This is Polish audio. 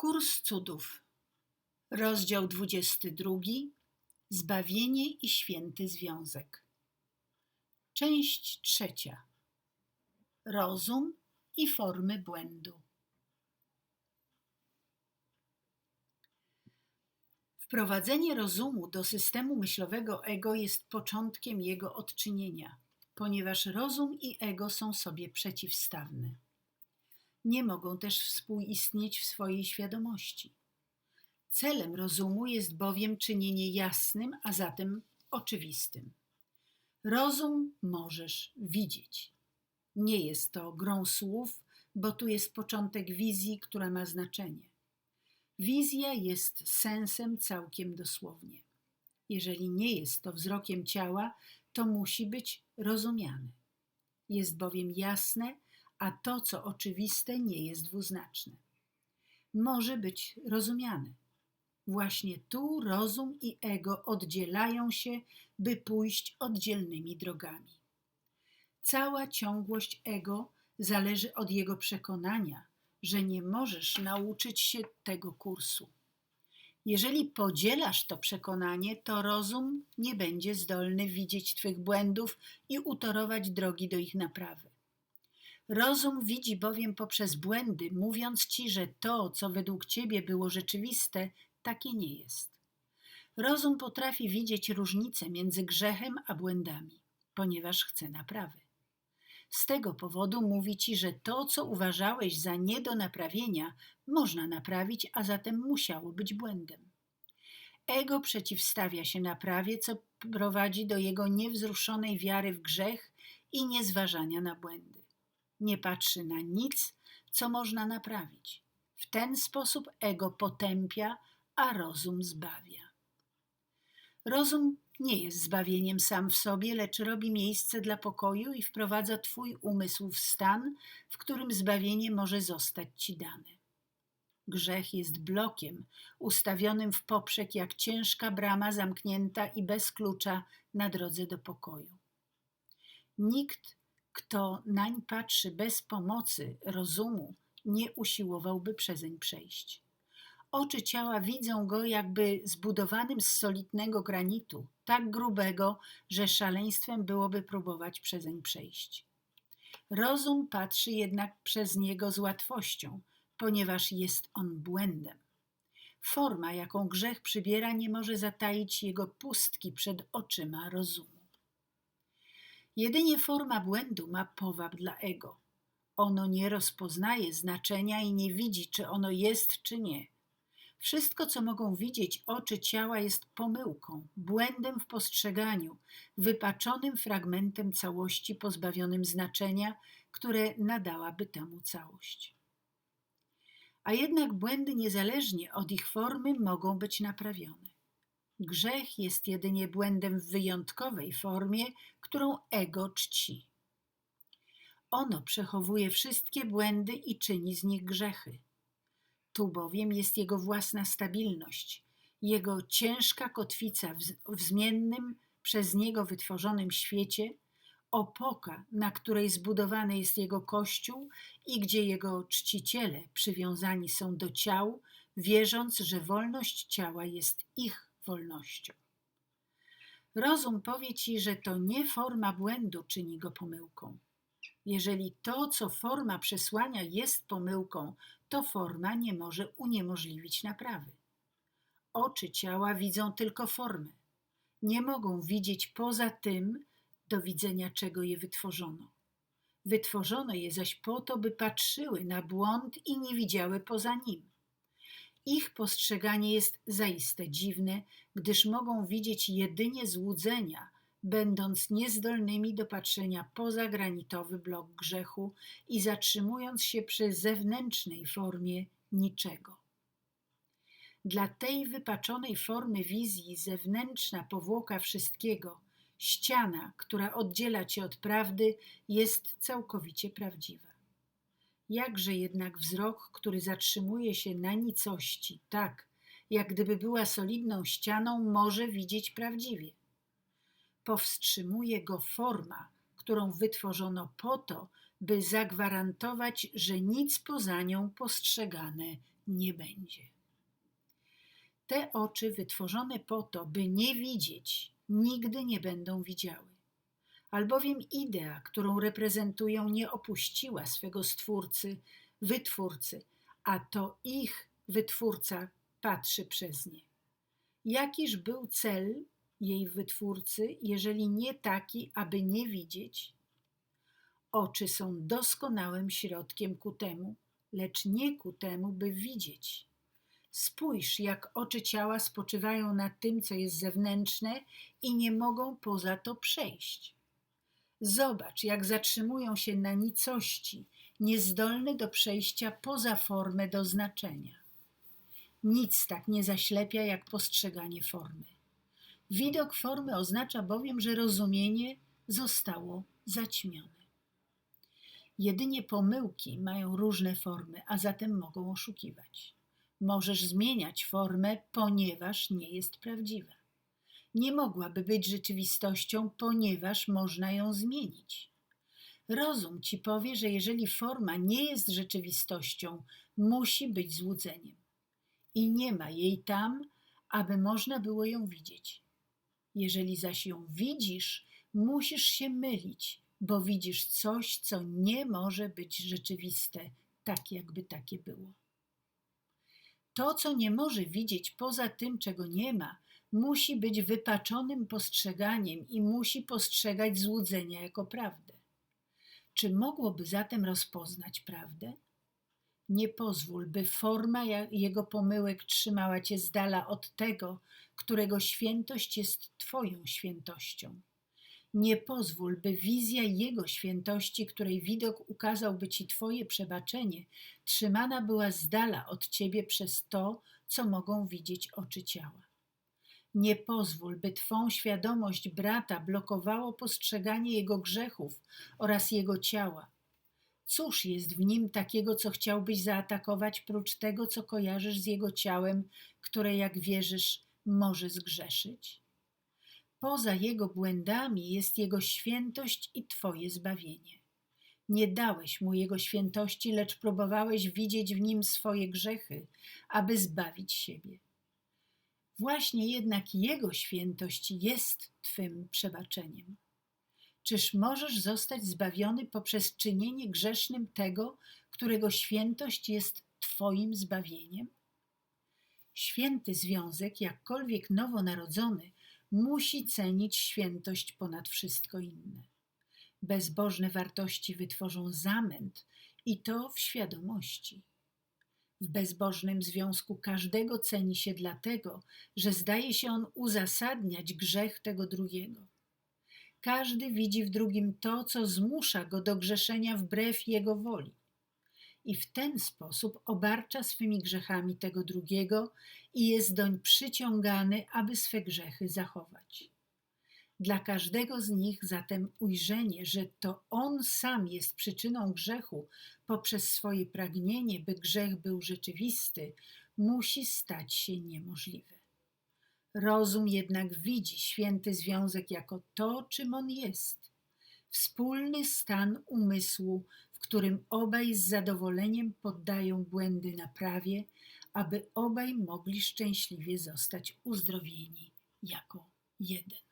Kurs cudów. Rozdział 22. Zbawienie i święty związek. Część trzecia. Rozum i formy błędu. Wprowadzenie rozumu do systemu myślowego ego jest początkiem jego odczynienia, ponieważ rozum i ego są sobie przeciwstawne nie mogą też współistnieć w swojej świadomości. Celem rozumu jest bowiem czynienie jasnym, a zatem oczywistym. Rozum możesz widzieć. Nie jest to grą słów, bo tu jest początek wizji, która ma znaczenie. Wizja jest sensem całkiem dosłownie. Jeżeli nie jest to wzrokiem ciała, to musi być rozumiane. Jest bowiem jasne, a to, co oczywiste, nie jest dwuznaczne. Może być rozumiane. Właśnie tu rozum i ego oddzielają się, by pójść oddzielnymi drogami. Cała ciągłość ego zależy od jego przekonania, że nie możesz nauczyć się tego kursu. Jeżeli podzielasz to przekonanie, to rozum nie będzie zdolny widzieć Twych błędów i utorować drogi do ich naprawy. Rozum widzi bowiem poprzez błędy, mówiąc ci, że to, co według ciebie było rzeczywiste, takie nie jest. Rozum potrafi widzieć różnicę między grzechem a błędami, ponieważ chce naprawy. Z tego powodu mówi ci, że to, co uważałeś za nie do naprawienia, można naprawić, a zatem musiało być błędem. Ego przeciwstawia się naprawie, co prowadzi do jego niewzruszonej wiary w grzech i niezważania na błędy nie patrzy na nic, co można naprawić. W ten sposób ego potępia, a rozum zbawia. Rozum nie jest zbawieniem sam w sobie, lecz robi miejsce dla pokoju i wprowadza Twój umysł w stan, w którym zbawienie może zostać Ci dane. Grzech jest blokiem ustawionym w poprzek jak ciężka brama zamknięta i bez klucza na drodze do pokoju. Nikt kto nań patrzy bez pomocy rozumu, nie usiłowałby przezeń przejść. Oczy ciała widzą go jakby zbudowanym z solidnego granitu, tak grubego, że szaleństwem byłoby próbować przezeń przejść. Rozum patrzy jednak przez niego z łatwością, ponieważ jest on błędem. Forma, jaką grzech przybiera, nie może zataić jego pustki przed oczyma rozumu. Jedynie forma błędu ma powab dla ego. Ono nie rozpoznaje znaczenia i nie widzi, czy ono jest, czy nie. Wszystko, co mogą widzieć oczy ciała, jest pomyłką, błędem w postrzeganiu, wypaczonym fragmentem całości pozbawionym znaczenia, które nadałaby temu całość. A jednak błędy, niezależnie od ich formy, mogą być naprawione. Grzech jest jedynie błędem w wyjątkowej formie, którą ego czci. Ono przechowuje wszystkie błędy i czyni z nich grzechy. Tu bowiem jest jego własna stabilność, jego ciężka kotwica w zmiennym, przez niego wytworzonym świecie, opoka, na której zbudowany jest jego kościół i gdzie jego czciciele przywiązani są do ciał, wierząc, że wolność ciała jest ich wolnością. Rozum powie ci, że to nie forma błędu czyni go pomyłką. Jeżeli to, co forma przesłania, jest pomyłką, to forma nie może uniemożliwić naprawy. Oczy ciała widzą tylko formę. Nie mogą widzieć poza tym, do widzenia czego je wytworzono. Wytworzono je zaś po to, by patrzyły na błąd i nie widziały poza nim. Ich postrzeganie jest zaiste dziwne, gdyż mogą widzieć jedynie złudzenia, będąc niezdolnymi do patrzenia poza granitowy blok grzechu i zatrzymując się przy zewnętrznej formie niczego. Dla tej wypaczonej formy wizji zewnętrzna powłoka wszystkiego, ściana, która oddziela cię od prawdy, jest całkowicie prawdziwa. Jakże jednak wzrok, który zatrzymuje się na nicości, tak jak gdyby była solidną ścianą, może widzieć prawdziwie. Powstrzymuje go forma, którą wytworzono po to, by zagwarantować, że nic poza nią postrzegane nie będzie. Te oczy wytworzone po to, by nie widzieć, nigdy nie będą widziały. Albowiem idea, którą reprezentują, nie opuściła swego stwórcy, wytwórcy, a to ich wytwórca patrzy przez nie. Jakiż był cel jej wytwórcy, jeżeli nie taki, aby nie widzieć? Oczy są doskonałym środkiem ku temu, lecz nie ku temu, by widzieć. Spójrz, jak oczy ciała spoczywają na tym, co jest zewnętrzne i nie mogą poza to przejść. Zobacz, jak zatrzymują się na nicości, niezdolne do przejścia poza formę do znaczenia. Nic tak nie zaślepia jak postrzeganie formy. Widok formy oznacza bowiem, że rozumienie zostało zaćmione. Jedynie pomyłki mają różne formy, a zatem mogą oszukiwać. Możesz zmieniać formę, ponieważ nie jest prawdziwa. Nie mogłaby być rzeczywistością, ponieważ można ją zmienić. Rozum ci powie, że jeżeli forma nie jest rzeczywistością, musi być złudzeniem. I nie ma jej tam, aby można było ją widzieć. Jeżeli zaś ją widzisz, musisz się mylić, bo widzisz coś, co nie może być rzeczywiste, tak jakby takie było. To, co nie może widzieć poza tym, czego nie ma, musi być wypaczonym postrzeganiem i musi postrzegać złudzenia jako prawdę. Czy mogłoby zatem rozpoznać prawdę? Nie pozwól, by forma jego pomyłek trzymała cię z dala od tego, którego świętość jest Twoją świętością. Nie pozwól, by wizja Jego świętości, której widok ukazałby Ci Twoje przebaczenie, trzymana była z dala od Ciebie przez to, co mogą widzieć oczy ciała. Nie pozwól, by Twą świadomość brata blokowało postrzeganie jego grzechów oraz jego ciała. Cóż jest w nim takiego, co chciałbyś zaatakować, prócz tego, co kojarzysz z jego ciałem, które, jak wierzysz, może zgrzeszyć? Poza jego błędami jest jego świętość i Twoje zbawienie. Nie dałeś mu jego świętości, lecz próbowałeś widzieć w nim swoje grzechy, aby zbawić siebie. Właśnie jednak jego świętość jest Twym przebaczeniem. Czyż możesz zostać zbawiony poprzez czynienie grzesznym tego, którego świętość jest Twoim zbawieniem? Święty związek, jakkolwiek nowonarodzony, musi cenić świętość ponad wszystko inne. Bezbożne wartości wytworzą zamęt i to w świadomości. W bezbożnym związku każdego ceni się dlatego, że zdaje się on uzasadniać grzech tego drugiego. Każdy widzi w drugim to, co zmusza go do grzeszenia wbrew jego woli i w ten sposób obarcza swymi grzechami tego drugiego i jest doń przyciągany, aby swe grzechy zachować. Dla każdego z nich zatem ujrzenie, że to on sam jest przyczyną grzechu poprzez swoje pragnienie, by grzech był rzeczywisty, musi stać się niemożliwe. Rozum jednak widzi święty związek jako to, czym on jest. Wspólny stan umysłu, w którym obaj z zadowoleniem poddają błędy naprawie, aby obaj mogli szczęśliwie zostać uzdrowieni jako jeden.